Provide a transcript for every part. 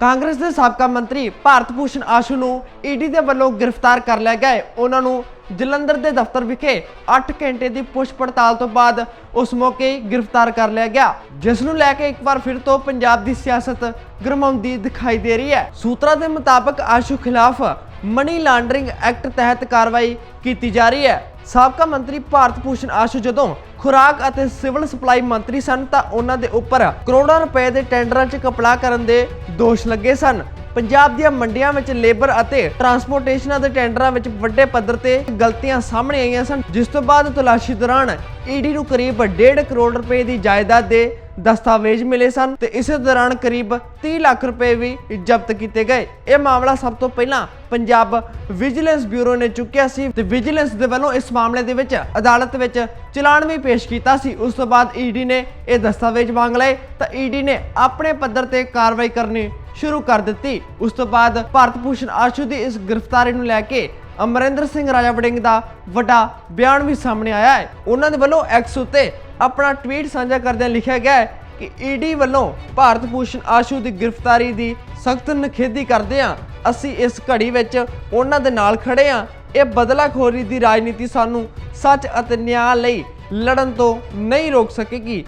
ਕਾਂਗਰਸ ਦੇ ਸਾਬਕਾ ਮੰਤਰੀ ਭਾਰਤ ਭੂਸ਼ਣ ਆਸ਼ੂ ਨੂੰ ਈਡੀ ਦੇ ਵੱਲੋਂ ਗ੍ਰਿਫਤਾਰ ਕਰ ਲਿਆ ਗਿਆ ਹੈ। ਉਹਨਾਂ ਨੂੰ ਜਲੰਧਰ ਦੇ ਦਫ਼ਤਰ ਵਿਖੇ 8 ਘੰਟੇ ਦੀ ਪੁੱਛ ਪੜਤਾਲ ਤੋਂ ਬਾਅਦ ਉਸ ਮੌਕੇ ਗ੍ਰਿਫਤਾਰ ਕਰ ਲਿਆ ਗਿਆ। ਜਿਸ ਨੂੰ ਲੈ ਕੇ ਇੱਕ ਵਾਰ ਫਿਰ ਤੋਂ ਪੰਜਾਬ ਦੀ ਸਿਆਸਤ ਗਰਮਾਉਂਦੀ ਦਿਖਾਈ ਦੇ ਰਹੀ ਹੈ। ਸੂਤਰਾਂ ਦੇ ਮੁਤਾਬਕ ਆਸ਼ੂ ਖਿਲਾਫ ਮਨੀ ਲਾਂਡਰਿੰਗ ਐਕਟ ਤਹਿਤ ਕਾਰਵਾਈ ਕੀਤੀ ਜਾ ਰਹੀ ਹੈ। ਸਾਬਕਾ ਮੰਤਰੀ ਭਾਰਤ ਭੂਸ਼ਣ ਆਸ਼ੂ ਜਦੋਂ ਖੁਰਾਕ ਅਤੇ ਸਿਵਲ ਸਪਲਾਈ ਮੰਤਰੀ ਸਨ ਤਾਂ ਉਹਨਾਂ ਦੇ ਉੱਪਰ ਕਰੋੜਾਂ ਰੁਪਏ ਦੇ ਟੈਂਡਰਾਂ 'ਚ ਕਪਲਾ ਕਰਨ ਦੇ ਦੋਸ਼ ਲੱਗੇ ਸਨ। ਪੰਜਾਬ ਦੀਆਂ ਮੰਡੀਆਂ ਵਿੱਚ ਲੇਬਰ ਅਤੇ ਟਰਾਂਸਪੋਰਟੇਸ਼ਨਾਂ ਦੇ ਟੈਂਡਰਾਂ ਵਿੱਚ ਵੱਡੇ ਪੱਧਰ ਤੇ ਗਲਤੀਆਂ ਸਾਹਮਣੇ ਆਈਆਂ ਸਨ, ਜਿਸ ਤੋਂ ਬਾਅਦ ਤਲਾਸ਼ੀ ਦੌਰਾਨ ਈਡੀ ਨੂੰ ਕਰੀਬ 1.5 ਕਰੋੜ ਰੁਪਏ ਦੀ ਜਾਇਦਾਦ ਦੇ ਦਸਤਾਵੇਜ਼ ਮਿਲੇ ਸਨ ਤੇ ਇਸੇ ਦੌਰਾਨ ਕਰੀਬ 30 ਲੱਖ ਰੁਪਏ ਵੀ ਜ਼ਬਤ ਕੀਤੇ ਗਏ। ਇਹ ਮਾਮਲਾ ਸਭ ਤੋਂ ਪਹਿਲਾਂ ਪੰਜਾਬ ਵਿਜੀਲੈਂਸ ਬਿਊਰੋ ਨੇ ਚੁੱਕਿਆ ਸੀ ਤੇ ਵਿਜੀਲੈਂਸ ਦੇ ਵੱਲੋਂ ਇਸ ਮਾਮਲੇ ਦੇ ਵਿੱਚ ਅਦਾਲਤ ਵਿੱਚ ਚਲਾਨ ਵੀ ਪੇਸ਼ ਕੀਤਾ ਸੀ। ਉਸ ਤੋਂ ਬਾਅਦ ਈਡੀ ਨੇ ਇਹ ਦਸਤਾਵੇਜ਼ ਮੰਗ ਲਏ ਤਾਂ ਈਡੀ ਨੇ ਆਪਣੇ ਪੱਧਰ ਤੇ ਕਾਰਵਾਈ ਕਰਨੀ ਸ਼ੁਰੂ ਕਰ ਦਿੱਤੀ। ਉਸ ਤੋਂ ਬਾਅਦ ਭਾਰਤ ਭੂਸ਼ਣ ਆਸ਼ੂ ਦੀ ਇਸ ਗ੍ਰਿਫਤਾਰੀ ਨੂੰ ਲੈ ਕੇ ਅਮਰਿੰਦਰ ਸਿੰਘ ਰਾਜਾ ਵੜਿੰਗ ਦਾ ਵੱਡਾ ਬਿਆਨ ਵੀ ਸਾਹਮਣੇ ਆਇਆ ਹੈ। ਉਹਨਾਂ ਦੇ ਵੱਲੋਂ ਐਕਸ ਉੱਤੇ ਆਪਣਾ ਟਵੀਟ ਸਾਂਝਾ ਕਰਦਿਆਂ ਲਿਖਿਆ ਗਿਆ ਹੈ ਕਿ ਈਡੀ ਵੱਲੋਂ ਭਾਰਤ ਭੂਸ਼ਣ ਆਸ਼ੂ ਦੀ ਗ੍ਰਿਫਤਾਰੀ ਦੀ ਸਖਤ ਨਿਖੇਧੀ ਕਰਦੇ ਹਾਂ। ਅਸੀਂ ਇਸ ਘੜੀ ਵਿੱਚ ਉਹਨਾਂ ਦੇ ਨਾਲ ਖੜੇ ਹਾਂ। ਇਹ ਬਦਲਾਖੋਰੀ ਦੀ ਰਾਜਨੀਤੀ ਸਾਨੂੰ ਸੱਚ ਅਤੇ ਨਿਆਂ ਲਈ ਲੜਨ ਤੋਂ ਨਹੀਂ ਰੋਕ ਸਕੇਗੀ।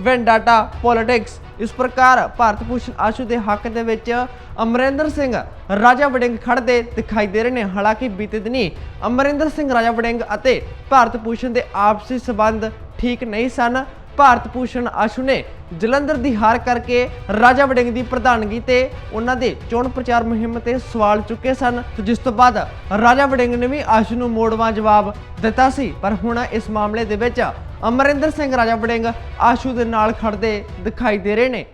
ਵੈਂਡਾਟਾ ਪੋਲਿਟਿਕਸ ਇਸ ਪ੍ਰਕਾਰ ਭਾਰਤ ਭੂਸ਼ਣ ਆਸ਼ੂ ਦੇ ਹੱਕ ਦੇ ਵਿੱਚ ਅਮਰਿੰਦਰ ਸਿੰਘ ਰਾਜਾ ਵੜਿੰਗ ਖੜਦੇ ਦਿਖਾਈ ਦੇ ਰਹੇ ਨੇ। ਹਾਲਾਂਕਿ ਬੀਤੇ ਦਿਨੀ ਅਮਰਿੰਦਰ ਸਿੰਘ ਰਾਜਾ ਵੜਿੰਗ ਅਤੇ ਭਾਰਤ ਭੂਸ਼ਣ ਦੇ ਆਪਸੀ ਸਬੰਧ ਠੀਕ ਨਹੀਂ ਸਨ। ਭਾਰਤ ਭੂਸ਼ਣ ਆਸ਼ੂ ਨੇ ਜਲੰਧਰ ਦੀ ਹਾਰ ਕਰਕੇ ਰਾਜਾ ਵੜਿੰਗ ਦੀ ਪ੍ਰਧਾਨਗੀ ਤੇ ਉਹਨਾਂ ਦੇ ਚੋਣ ਪ੍ਰਚਾਰ ਮੁਹਿੰਮ ਤੇ ਸਵਾਲ ਚੁੱਕੇ ਸਨ। ਜਿਸ ਤੋਂ ਬਾਅਦ ਰਾਜਾ ਵੜਿੰਗ ਨੇ ਵੀ ਆਸ਼ੂ ਨੂੰ ਮੋੜਵਾਂ ਜਵਾਬ ਦਿੱਤਾ ਸੀ। ਪਰ ਹੁਣ ਇਸ ਮਾਮਲੇ ਦੇ ਵਿੱਚ ਅਮਰਿੰਦਰ ਸਿੰਘ, ਰਾਜਾ ਵੜਿੰਗ ਆਸ਼ੂ ਦੇ ਨਾਲ ਖੜਦੇ ਦਿਖਾਈ ਦੇ ਰਹੇ ਨੇ।